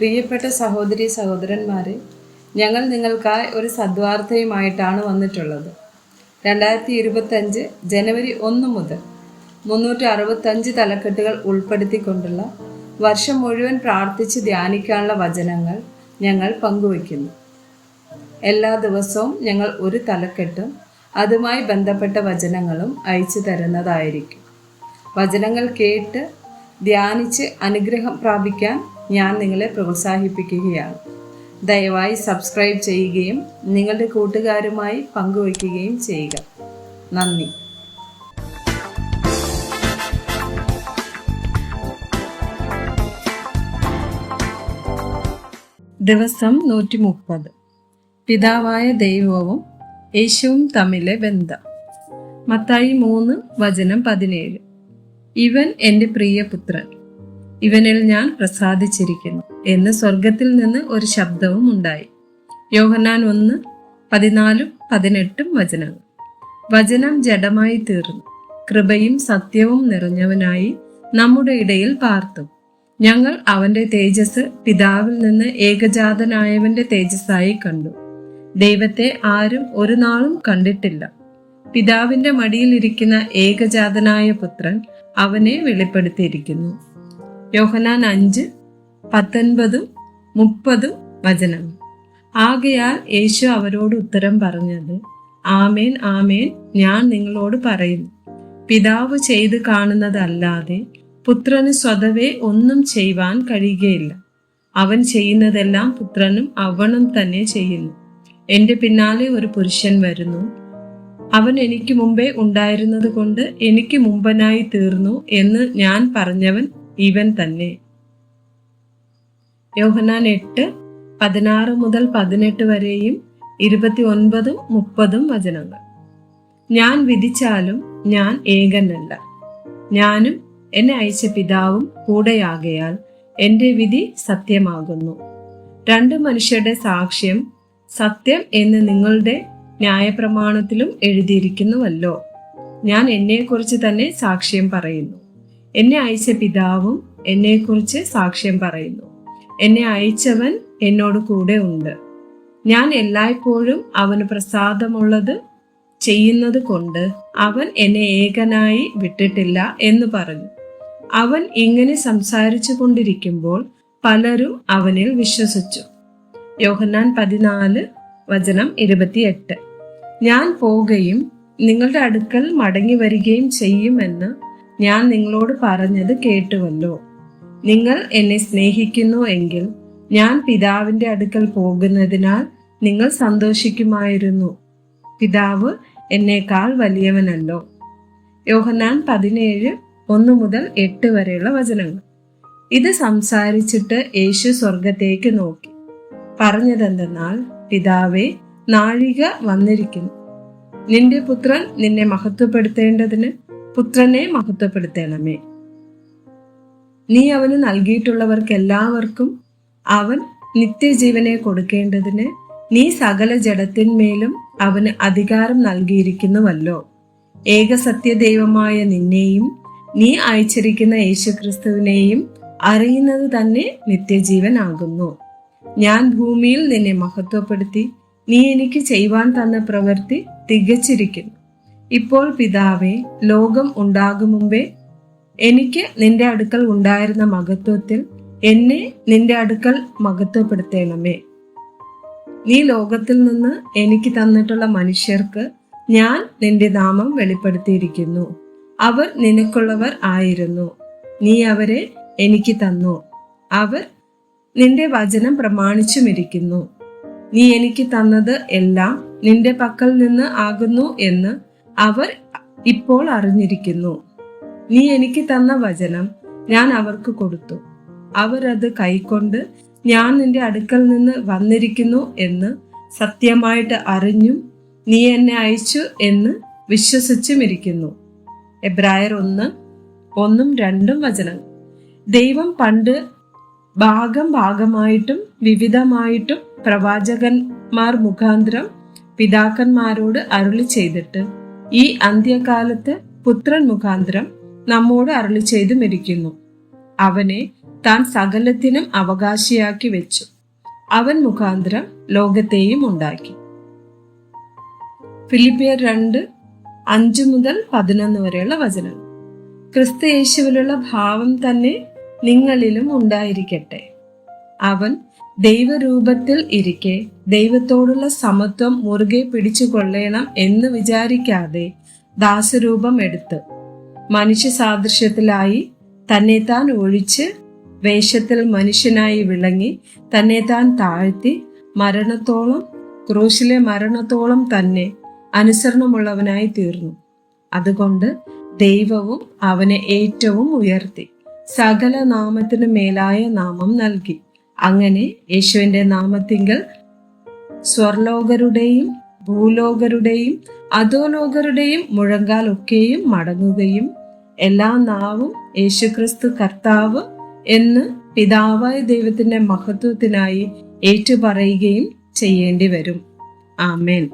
പ്രിയപ്പെട്ട സഹോദരി സഹോദരന്മാരെ ഞങ്ങൾ നിങ്ങൾക്കായി ഒരു സദ്വാർത്തയുമായിട്ടാണ് വന്നിട്ടുള്ളത്. രണ്ടായിരത്തി ഇരുപത്തഞ്ച് ജനുവരി ഒന്ന് മുതൽ മുന്നൂറ്റി അറുപത്തഞ്ച് തലക്കെട്ടുകൾ ഉൾപ്പെടുത്തിക്കൊണ്ടുള്ള വർഷം മുഴുവൻ പ്രാർത്ഥിച്ച് ധ്യാനിക്കാനുള്ള വചനങ്ങൾ ഞങ്ങൾ പങ്കുവയ്ക്കുന്നു. എല്ലാ ദിവസവും ഞങ്ങൾ ഒരു തലക്കെട്ടും അതുമായി ബന്ധപ്പെട്ട വചനങ്ങളും അയച്ചു തരുന്നതായിരിക്കും. വചനങ്ങൾ കേട്ട് ധ്യാനിച്ച് അനുഗ്രഹം പ്രാപിക്കാൻ ഞാൻ നിങ്ങളെ പ്രോത്സാഹിപ്പിക്കുകയാണ്. ദയവായി സബ്സ്ക്രൈബ് ചെയ്യുകയും നിങ്ങളുടെ കൂട്ടുകാരുമായി പങ്കുവയ്ക്കുകയും ചെയ്യുക. നന്ദി. ദിവസം നൂറ്റി മുപ്പത് പിതാവായ ദൈവവും യേശുവും തമ്മിലെ ബന്ധം. മത്തായി മൂന്ന് വചനം പതിനേഴ്. ഇവൻ എന്റെ പ്രിയപുത്രൻ ഇവനിൽ ഞാൻ പ്രസാദിച്ചിരിക്കുന്നു എന്ന് സ്വർഗത്തിൽ നിന്ന് ഒരു ശബ്ദവും ഉണ്ടായി. യോഹന്നാൻ ഒന്ന് പതിനാലും പതിനെട്ടും വചനങ്ങൾ. വചനം ജഡമായി തീർന്നു. കൃപയും സത്യവും നിറഞ്ഞവനായി നമ്മുടെ ഇടയിൽ പാർത്തു. ഞങ്ങൾ അവന്റെ തേജസ് പിതാവിൽ നിന്ന് ഏകജാതനായവന്റെ തേജസ്സായി കണ്ടു. ദൈവത്തെ ആരും ഒരു നാളും കണ്ടിട്ടില്ല. പിതാവിന്റെ മടിയിലിരിക്കുന്ന ഏകജാതനായ പുത്രൻ അവനെ വെളിപ്പെടുത്തിയിരിക്കുന്നു. യോഹനാൻ അഞ്ച് പത്തൊൻപതും മുപ്പതും വചനം. ആകയാൽ യേശു അവരോട് ഉത്തരം പറഞ്ഞത് ആമേൻ ആമേൻ ഞാൻ നിങ്ങളോട് പറയുന്നു. പിതാവ് ചെയ്തു കാണുന്നതല്ലാതെ പുത്രന് സ്വതവേ ഒന്നും ചെയ്യുവാൻ കഴിയുകയില്ല. അവൻ ചെയ്യുന്നതെല്ലാം പുത്രനും അവനും തന്നെ ചെയ്യുന്നു. എന്റെ പിന്നാലെ ഒരു പുരുഷൻ വരുന്നു. അവൻ എനിക്ക് മുമ്പേ ഉണ്ടായിരുന്നത് കൊണ്ട് എനിക്ക് മുമ്പനായി തീർന്നു എന്ന് ഞാൻ പറഞ്ഞവൻ ഇവൻ തന്നെ. യോഹനാൻ എട്ട് പതിനാറ് മുതൽ പതിനെട്ട് വരെയും ഇരുപത്തി ഒൻപതും മുപ്പതും വചനങ്ങൾ. ഞാൻ വിധിച്ചാലും ഞാൻ ഏകനല്ല. ഞാനും എന്നെ അയച്ച പിതാവും കൂടെയാകയാൽ എന്റെ വിധി സത്യമാകുന്നു. രണ്ട് മനുഷ്യരുടെ സാക്ഷ്യം സത്യം എന്ന് നിങ്ങളുടെ ന്യായപ്രമാണത്തിലും എഴുതിയിരിക്കുന്നുവല്ലോ. ഞാൻ എന്നെക്കുറിച്ച് തന്നെ സാക്ഷ്യം പറയുന്നു. എന്നെ അയച്ച പിതാവും എന്നെക്കുറിച്ച് സാക്ഷ്യം പറയുന്നു. എന്നെ അയച്ചവൻ എന്നോട് കൂടെ ഉണ്ട്. ഞാൻ എല്ലായ്പ്പോഴും അവന് പ്രസാദമുള്ളത് ചെയ്യുന്നത് കൊണ്ട് അവൻ എന്നെ ഏകനായി വിട്ടിട്ടില്ല എന്ന് പറഞ്ഞു. അവൻ ഇങ്ങനെ സംസാരിച്ചു കൊണ്ടിരിക്കുമ്പോൾ പലരും അവനിൽ വിശ്വസിച്ചു. യോഹന്നാൻ പതിനാല് വചനം ഇരുപത്തിയെട്ട്. ഞാൻ പോവുകയും നിങ്ങളുടെ അടുക്കൽ മടങ്ങി വരികയും ചെയ്യുമെന്ന് ഞാൻ നിങ്ങളോട് പറഞ്ഞത് കേട്ടുവല്ലോ. നിങ്ങൾ എന്നെ സ്നേഹിക്കുന്നു എങ്കിൽ ഞാൻ പിതാവിന്റെ അടുക്കൽ പോകുന്നതിനാൽ നിങ്ങൾ സന്തോഷിക്കുമായിരുന്നു. പിതാവ് എന്നേക്കാൾ വലിയവനല്ലോ. യോഹനാൻ പതിനേഴ് ഒന്ന് മുതൽ എട്ട് വരെയുള്ള വചനങ്ങൾ. ഇത് സംസാരിച്ചിട്ട് യേശു സ്വർഗത്തേക്ക് നോക്കി. പറഞ്ഞതെന്തെന്നാൽ പിതാവേ നാഴിക വന്നിരിക്കുന്നു. നിന്റെ പുത്രൻ നിന്നെ മഹത്വപ്പെടുത്തേണ്ടതിന് പുത്രനെ മഹത്വപ്പെടുത്തണമേ. നീ അവന് നൽകിയിട്ടുള്ളവർക്ക് എല്ലാവർക്കും അവൻ നിത്യജീവനെ കൊടുക്കേണ്ടതിന് നീ സകല ജഡത്തിന്മേലും അവന് അധികാരം നൽകിയിരിക്കുന്നുവല്ലോ. ഏകസത്യദൈവമായ നിന്നെയും നീ അയച്ചിരിക്കുന്ന യേശുക്രിസ്തുവിനെയും അറിയുന്നത് തന്നെ നിത്യജീവൻ നിത്യജീവനാകുന്നു. ഞാൻ ഭൂമിയിൽ നിന്നെ മഹത്വപ്പെടുത്തി നീ എനിക്ക് ചെയ്യുവാൻ തന്ന പ്രവൃത്തി തികച്ചിരിക്കുന്നു. ഇപ്പോൾ പിതാവേ ലോകം ഉണ്ടാകും മുമ്പേ എനിക്ക് നിന്റെ അടുക്കൽ ഉണ്ടായിരുന്ന മഹത്വത്തിൽ എന്നെ നിന്റെ അടുക്കൽ മഹത്വപ്പെടുത്തേണമേ. നീ ലോകത്തിൽ നിന്ന് എനിക്ക് തന്നിട്ടുള്ള മനുഷ്യർക്ക് ഞാൻ നിന്റെ നാമം വെളിപ്പെടുത്തിയിരിക്കുന്നു. അവർ നിനക്കുള്ളവർ ആയിരുന്നു. നീ അവരെ എനിക്ക് തന്നു. അവർ നിന്റെ വചനം പ്രമാണിച്ചുമിരിക്കുന്നു. നീ എനിക്ക് തന്നത് എല്ലാം നിന്റെ പക്കൽ നിന്ന് ആകുന്നു എന്ന് അവർ ഇപ്പോൾ അറിഞ്ഞിരിക്കുന്നു. നീ എനിക്ക് തന്ന വചനം ഞാൻ അവർക്ക് കൊടുത്തു. അവരത് കൈക്കൊണ്ട് ഞാൻ നിന്റെ അടുക്കൽ നിന്ന് വന്നിരിക്കുന്നു എന്ന് സത്യമായിട്ട് അറിഞ്ഞും നീ എന്നെ അയച്ചു എന്ന് വിശ്വസിച്ചുമിരിക്കുന്നു എബ്രായർ ഒന്ന് ഒന്നും രണ്ടും വചനം. ദൈവം പണ്ട് ഭാഗം ഭാഗമായിട്ടും വിവിധമായിട്ടും പ്രവാചകന്മാർ മുഖാന്തരം പിതാക്കന്മാരോട് അരുളി ചെയ്തിട്ട് ഈ അന്ത്യകാലത്ത് പുത്രൻ മുഖാന്തരം നമ്മോട് അരുളി ചെയ്തുമിരിക്കുന്നു. അവനെ താൻ സകലത്തിനും അവകാശിയാക്കി വെച്ചു. അവൻ മുഖാന്തരം ലോകത്തെയും ഉണ്ടാക്കി. ഫിലിപ്പിയർ രണ്ട് അഞ്ചു മുതൽ പതിനൊന്ന് വരെയുള്ള വചനം. ക്രിസ്തു യേശുവിലുള്ള ഭാവം തന്നെ നിങ്ങളിലും ഉണ്ടായിരിക്കട്ടെ. അവൻ ദൈവരൂപത്തിൽ ഇരിക്കെ ദൈവത്തോടുള്ള സമത്വം മുറുകെ പിടിച്ചു കൊള്ളണം എന്ന് വിചാരിക്കാതെ ദാസരൂപം എടുത്ത് മനുഷ്യ സാദൃശ്യത്തിലായി തന്നെ താൻ ഒഴിച്ച് വേഷത്തിൽ മനുഷ്യനായി വിളങ്ങി തന്നെ താൻ താഴ്ത്തി മരണത്തോളം ക്രൂശിലെ മരണത്തോളം തന്നെ അനുസരണമുള്ളവനായി തീർന്നു. അതുകൊണ്ട് ദൈവവും അവനെ ഏറ്റവും ഉയർത്തി സകല നാമത്തിനു മേലായ നാമം നൽകി. അങ്ങനെ യേശുവിന്റെ നാമത്തിങ്കൽ സ്വർലോകരുടെയും ഭൂലോകരുടെയും അധോലോകരുടെയും മുഴങ്കാലൊക്കെയും മടങ്ങുകയും എല്ലാ നാവും യേശുക്രിസ്തു കർത്താവ് എന്ന് പിതാവായ ദൈവത്തിന്റെ മഹത്വത്തിനായി ഏറ്റുപറയുകയും ചെയ്യേണ്ടി വരും ആമേൻ.